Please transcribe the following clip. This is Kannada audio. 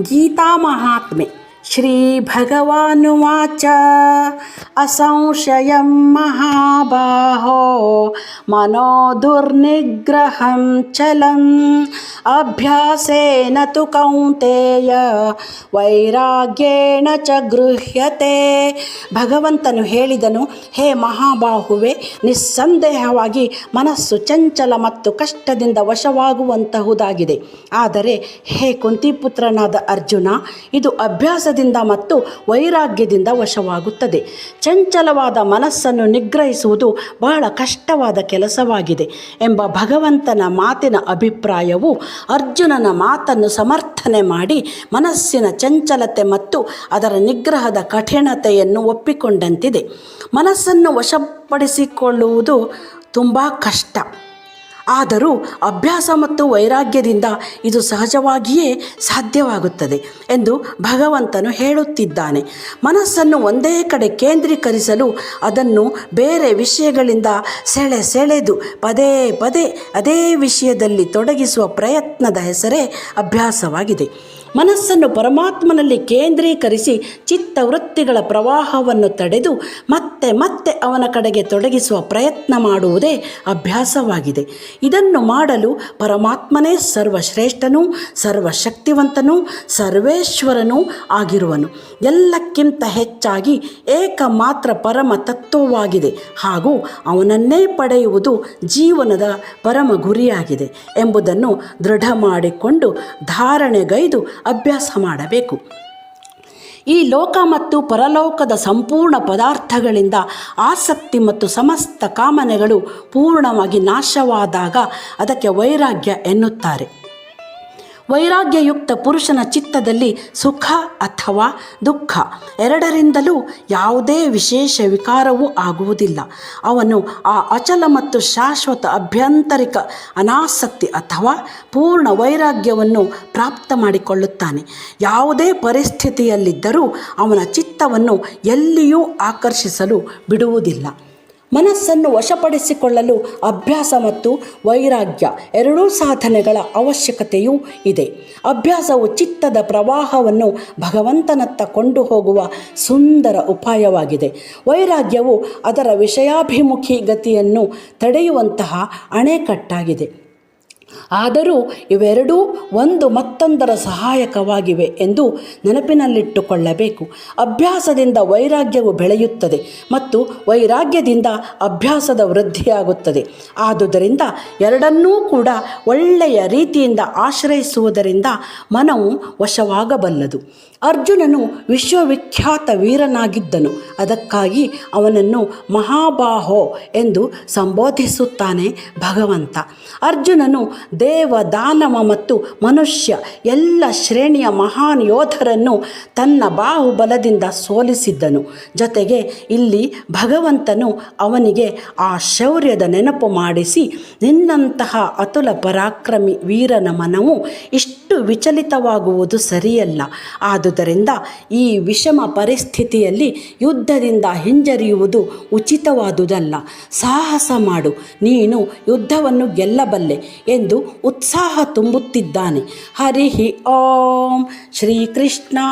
गीतामहात्म्ये श्रीभगवानुवाच असंशयं महाबाहो। मनो दुर्निग्रहं चलम् अभ्यासेन तु कौन्तेय ವೈರಾಗ್ಯೇಣ ಚ ಗೃಹ್ಯತೆ ಭಗವಂತನು ಹೇಳಿದನು ಹೇ ಮಹಾಬಾಹುವೆ ನಿಸ್ಸಂದೇಹವಾಗಿ ಮನಸ್ಸು ಚಂಚಲ ಮತ್ತು ಕಷ್ಟದಿಂದ ವಶವಾಗುವಂತಹುದಾಗಿದೆ ಆದರೆ ಹೇ ಕುಂತಿಪುತ್ರನಾದ ಅರ್ಜುನ ಇದು ಅಭ್ಯಾಸದಿಂದ ಮತ್ತು ವೈರಾಗ್ಯದಿಂದ ವಶವಾಗುತ್ತದೆ ಚಂಚಲವಾದ ಮನಸ್ಸನ್ನು ನಿಗ್ರಹಿಸುವುದು ಬಹಳ ಕಷ್ಟವಾದ ಕೆಲಸವಾಗಿದೆ ಎಂಬ ಭಗವಂತನ ಮಾತಿನ ಅಭಿಪ್ರಾಯವು ಅರ್ಜುನನ ಮಾತನ್ನು ಸಮರ್ಥನೆ ಮಾಡಿ ಮನಸ್ಸಿನ ಚಂಚಲತೆ ಮತ್ತು ಅದರ ನಿಗ್ರಹದ ಕಠಿಣತೆಯನ್ನು ಒಪ್ಪಿಕೊಂಡಂತಿದೆ. ಮನಸ್ಸನ್ನು ವಶಪಡಿಸಿಕೊಳ್ಳುವುದು ತುಂಬ ಕಷ್ಟ. ಆದರೂ ಅಭ್ಯಾಸ ಮತ್ತು ವೈರಾಗ್ಯದಿಂದ ಇದು ಸಹಜವಾಗಿಯೇ ಸಾಧ್ಯವಾಗುತ್ತದೆ ಎಂದು ಭಗವಂತನು ಹೇಳುತ್ತಿದ್ದಾನೆ. ಮನಸ್ಸನ್ನು ಒಂದೇ ಕಡೆ ಕೇಂದ್ರೀಕರಿಸಲು ಅದನ್ನು ಬೇರೆ ವಿಷಯಗಳಿಂದ ಸೆಳೆ ಸೆಳೆದು ಪದೇ ಪದೇ ಅದೇ ವಿಷಯದಲ್ಲಿ ತೊಡಗಿಸುವ ಪ್ರಯತ್ನದ ಹೆಸರೇ ಅಭ್ಯಾಸವಾಗಿದೆ. ಮನಸ್ಸನ್ನು ಪರಮಾತ್ಮನಲ್ಲಿ ಕೇಂದ್ರೀಕರಿಸಿ ಚಿತ್ತವೃತ್ತಿಗಳ ಪ್ರವಾಹವನ್ನು ತಡೆದು ಮತ್ತೆ ಮತ್ತೆ ಅವನ ಕಡೆಗೆ ತೊಡಗಿಸುವ ಪ್ರಯತ್ನ ಮಾಡುವುದೇ ಅಭ್ಯಾಸವಾಗಿದೆ. ಇದನ್ನು ಮಾಡಲು ಪರಮಾತ್ಮನೇ ಸರ್ವಶ್ರೇಷ್ಠನೂ, ಸರ್ವಶಕ್ತಿವಂತನೂ, ಸರ್ವೇಶ್ವರನೂ ಆಗಿರುವನು. ಎಲ್ಲಕ್ಕಿಂತ ಹೆಚ್ಚಾಗಿ ಏಕಮಾತ್ರ ಪರಮ ತತ್ವವಾಗಿದೆ ಹಾಗೂ ಅವನನ್ನೇ ಪಡೆಯುವುದು ಜೀವನದ ಪರಮ ಗುರಿಯಾಗಿದೆ ಎಂಬುದನ್ನು ದೃಢ ಮಾಡಿಕೊಂಡು ಧಾರಣೆಗೈದು ಅಭ್ಯಾಸ ಮಾಡಬೇಕು. ಈ ಲೋಕ ಮತ್ತು ಪರಲೋಕದ ಸಂಪೂರ್ಣ ಪದಾರ್ಥಗಳಿಂದ ಆಸಕ್ತಿ ಮತ್ತು ಸಮಸ್ತ ಕಾಮನೆಗಳು ಪೂರ್ಣವಾಗಿ ನಾಶವಾದಾಗ ಅದಕ್ಕೆ ವೈರಾಗ್ಯ ಎನ್ನುತ್ತಾರೆ. ವೈರಾಗ್ಯಯುಕ್ತ ಪುರುಷನ ಚಿತ್ತದಲ್ಲಿ ಸುಖ ಅಥವಾ ದುಃಖ ಎರಡರಿಂದಲೂ ಯಾವುದೇ ವಿಶೇಷ ವಿಕಾರವೂ ಆಗುವುದಿಲ್ಲ. ಅವನು ಆ ಅಚಲ ಮತ್ತು ಶಾಶ್ವತ ಅಭ್ಯಂತರಿಕ ಅನಾಸಕ್ತಿ ಅಥವಾ ಪೂರ್ಣ ವೈರಾಗ್ಯವನ್ನು ಪ್ರಾಪ್ತ ಮಾಡಿಕೊಳ್ಳುತ್ತಾನೆ. ಯಾವುದೇ ಪರಿಸ್ಥಿತಿಯಲ್ಲಿದ್ದರೂ ಅವನ ಚಿತ್ತವನ್ನು ಎಲ್ಲಿಯೂ ಆಕರ್ಷಿಸಲು ಬಿಡುವುದಿಲ್ಲ. ಮನಸ್ಸನ್ನು ವಶಪಡಿಸಿಕೊಳ್ಳಲು ಅಭ್ಯಾಸ ಮತ್ತು ವೈರಾಗ್ಯ ಎರಡೂ ಸಾಧನೆಗಳ ಅವಶ್ಯಕತೆಯೂ ಇದೆ. ಅಭ್ಯಾಸವು ಚಿತ್ತದ ಪ್ರವಾಹವನ್ನು ಭಗವಂತನತ್ತ ಕೊಂಡು ಹೋಗುವ ಸುಂದರ ಉಪಾಯವಾಗಿದೆ. ವೈರಾಗ್ಯವು ಅದರ ವಿಷಯಾಭಿಮುಖಿ ಗತಿಯನ್ನು ತಡೆಯುವಂತಹ ಅಣೆಕಟ್ಟಾಗಿದೆ. ಆದರೂ ಇವೆರಡೂ ಒಂದು ಮತ್ತೊಂದರ ಸಹಾಯಕವಾಗಿವೆ ಎಂದು ನೆನಪಿನಲ್ಲಿಟ್ಟುಕೊಳ್ಳಬೇಕು. ಅಭ್ಯಾಸದಿಂದ ವೈರಾಗ್ಯವು ಬೆಳೆಯುತ್ತದೆ ಮತ್ತು ವೈರಾಗ್ಯದಿಂದ ಅಭ್ಯಾಸದ ವೃದ್ಧಿಯಾಗುತ್ತದೆ. ಆದುದರಿಂದ ಎರಡನ್ನೂ ಕೂಡ ಒಳ್ಳೆಯ ರೀತಿಯಿಂದ ಆಶ್ರಯಿಸುವುದರಿಂದ ಮನವು ವಶವಾಗಬಲ್ಲದು. ಅರ್ಜುನನು ವಿಶ್ವವಿಖ್ಯಾತ ವೀರನಾಗಿದ್ದನು. ಅದಕ್ಕಾಗಿ ಅವನನ್ನು ಮಹಾಬಾಹೋ ಎಂದು ಸಂಬೋಧಿಸುತ್ತಾನೆ ಭಗವಂತ. ಅರ್ಜುನನು ದೇವ ದಾನವ ಮತ್ತು ಮನುಷ್ಯ ಎಲ್ಲ ಶ್ರೇಣಿಯ ಮಹಾನ್ ಯೋಧರನ್ನು ತನ್ನ ಬಾಹುಬಲದಿಂದ ಸೋಲಿಸಿದ್ದನು. ಜೊತೆಗೆ ಇಲ್ಲಿ ಭಗವಂತನು ಅವನಿಗೆ ಆ ಶೌರ್ಯದ ನೆನಪು ಮಾಡಿಸಿ, ನಿನ್ನಂತಹ ಅತುಲ ಪರಾಕ್ರಮಿ ವೀರನ ಮನವು ಇಷ್ಟು ವಿಚಲಿತವಾಗುವುದು ಸರಿಯಲ್ಲ. ಆದುದರಿಂದ ಈ ವಿಷಮ ಪರಿಸ್ಥಿತಿಯಲ್ಲಿ ಯುದ್ಧದಿಂದ ಹಿಂಜರಿಯುವುದು ಉಚಿತವಾದುದಲ್ಲ. ಸಾಹಸ ಮಾಡು, ನೀನು ಯುದ್ಧವನ್ನು ಗೆಲ್ಲಬಲ್ಲೆ ಎಂದು ಉತ್ಸಾಹ ತುಂಬುತ್ತಿದ್ದಾನೆ. ಹರಿ ಓಂ ಶ್ರೀಕೃಷ್ಣಾರ್ಪಣಮಸ್ತು.